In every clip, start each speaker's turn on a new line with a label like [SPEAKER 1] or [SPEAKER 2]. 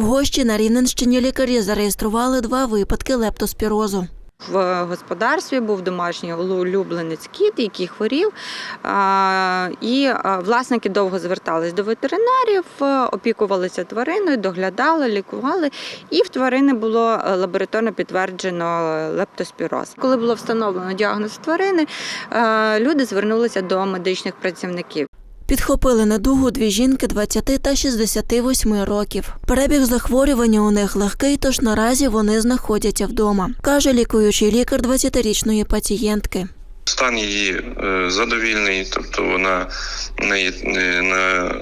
[SPEAKER 1] В гощі на Рівненщині лікарі зареєстрували два випадки лептоспірозу.
[SPEAKER 2] В господарстві був домашній улюбленець кіт, який хворів. І власники довго звертались до ветеринарів, е, опікувалися твариною, доглядали, лікували. І в тварини було е, лабораторно підтверджено лептоспіроз. Коли було встановлено діагноз тварини, е, люди звернулися до медичних працівників.
[SPEAKER 1] Підхопили недугу дві жінки 20 та 68 років. Перебіг захворювання у них легкий, тож наразі вони знаходяться вдома, каже лікуючий лікар 20-річної пацієнтки.
[SPEAKER 3] Стан її е, задовільний, тобто вона в неї е, на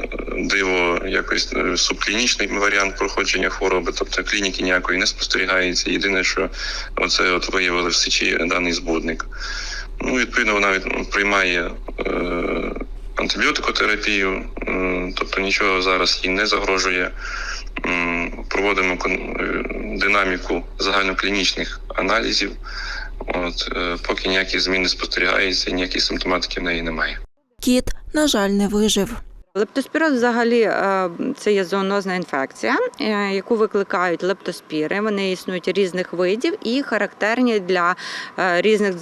[SPEAKER 3] диво якось е, субклінічний варіант проходження хвороби, тобто клініки ніякої не спостерігається. Єдине, що оце от виявили в сечі даний збудник. Ну, відповідно, вона приймає е, антибіотикотерапію, тобто нічого зараз їй не загрожує. Проводимо е, динаміку загальноклінічних аналізів. От е, поки ніякі зміни не спостерігаються, ніякої симптоматики в неї немає.
[SPEAKER 1] Кіт, на жаль, не вижив.
[SPEAKER 2] Лептоспіроз взагалі е, це є зоонозна інфекція, е, яку викликають лептоспіри. Вони існують різних видів і характерні для е, різних,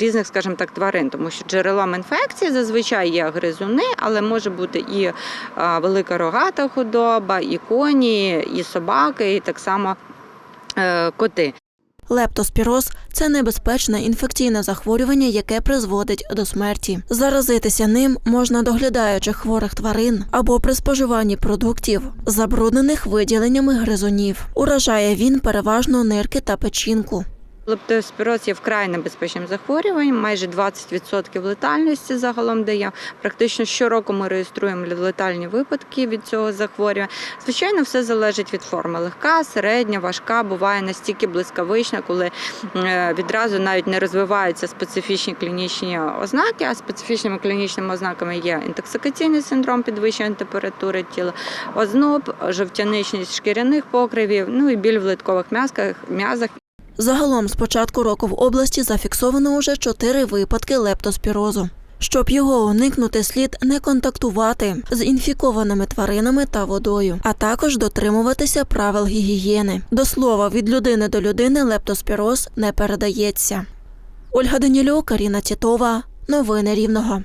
[SPEAKER 2] різних, скажімо так, тварин, тому що джерелом інфекції зазвичай є гризуни, але може бути і велика рогата худоба, і коні, і собаки, і так само коти.
[SPEAKER 1] Лептоспіроз це небезпечне інфекційне захворювання, яке призводить до смерті. Заразитися ним можна доглядаючи хворих тварин або при споживанні продуктів, забруднених виділеннями гризунів. Уражає він переважно нирки та печінку.
[SPEAKER 2] Лептоспіроз є вкрай небезпечним захворюванням, майже 20% летальності загалом дає. Практично щороку ми реєструємо летальні випадки від цього захворювання. Звичайно, все залежить від форми. Легка, середня, важка, буває настільки блискавична, коли е, відразу навіть не розвиваються специфічні клінічні ознаки, а специфічними клінічними ознаками є інтоксикаційний синдром підвищення температури тіла, озноб, жовтяничність шкіряних покривів, ну і біль в литкових м'язах
[SPEAKER 1] Загалом з початку року в області зафіксовано уже чотири випадки лептоспірозу. Щоб його уникнути, слід не контактувати з інфікованими тваринами та водою, а також дотримуватися правил гігієни. До слова, від людини до людини лептоспіроз не передається. Ольга Данілюк, Каріна Тітова. Новини Рівного.